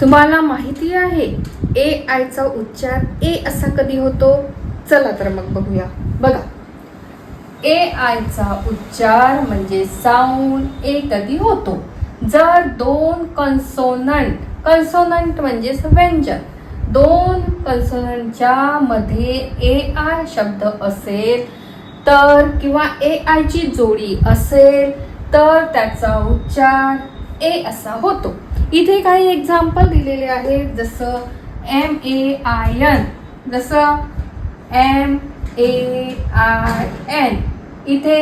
तुम्हाला माहिती आहे ए आयचा उच्चार ए असा कधी होतो? चला तर मग बघूया. बघा. ए आयचा उच्चार म्हणजे साऊंड ए कधी होतो? जर दोन कन्सोनंट कन्सोनंट म्हणजे व्यंजन. दोन कन्सोनंटच्या मध्ये ए आय शब्द असेल तर किंवा ए आयची जोडी असेल तर त्याचा उच्चार ए असा होतो. इथे काही एक्झाम्पल दिलेले आहेत जसं एम ए आय एन जसं एम ए आय एन इथे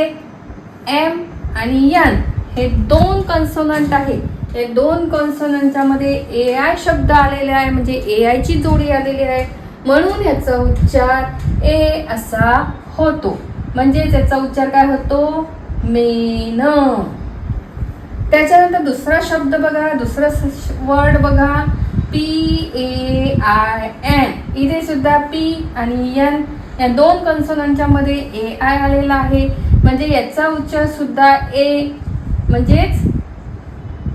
एम आणि यन हे दोन कन्सोनंट आहे हे दोन कन्सोनंटच्यामध्ये ए आय शब्द आलेले आहे म्हणजे ए आयची जोडी आलेली आहे. म्हणून ह्याचा उच्चार ए असा होतो. म्हणजे त्याचा उच्चार काय होतो? मेन. त्याच्यानंतर दुसरा शब्द बघा दुसरा वर्ड बघा. पी ए आय एन इथे सुद्धा पी आणि एन या दोन कन्सोनांच्या मध्ये ए आय आलेला आहे. म्हणजे याचा उच्चार सुद्धा ए म्हणजेच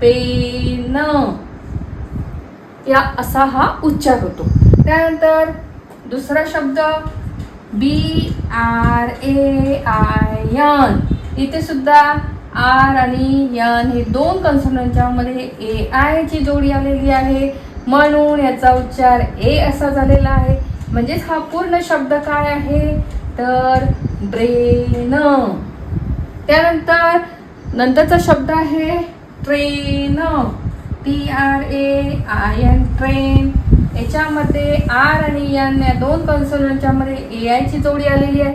पेन. या असा हा उच्चार होतो. त्यानंतर दुसरा शब्द B R A I N इथे सुद्धा आर आणि यन हे दोन कन्सोनंटच्यामध्ये ए आय ची जोडी आलेली आहे. म्हणून याचा उच्चार ए असा झालेला आहे. म्हणजेच हा पूर्ण शब्द काय आहे? तर ब्रेन. त्यानंतर नंतरचा शब्द आहे train. T R A I N train. याच्यामध्ये आर आणि यन या दोन कन्सोनंटच्यामध्ये ए आय ची जोडी आलेली आहे.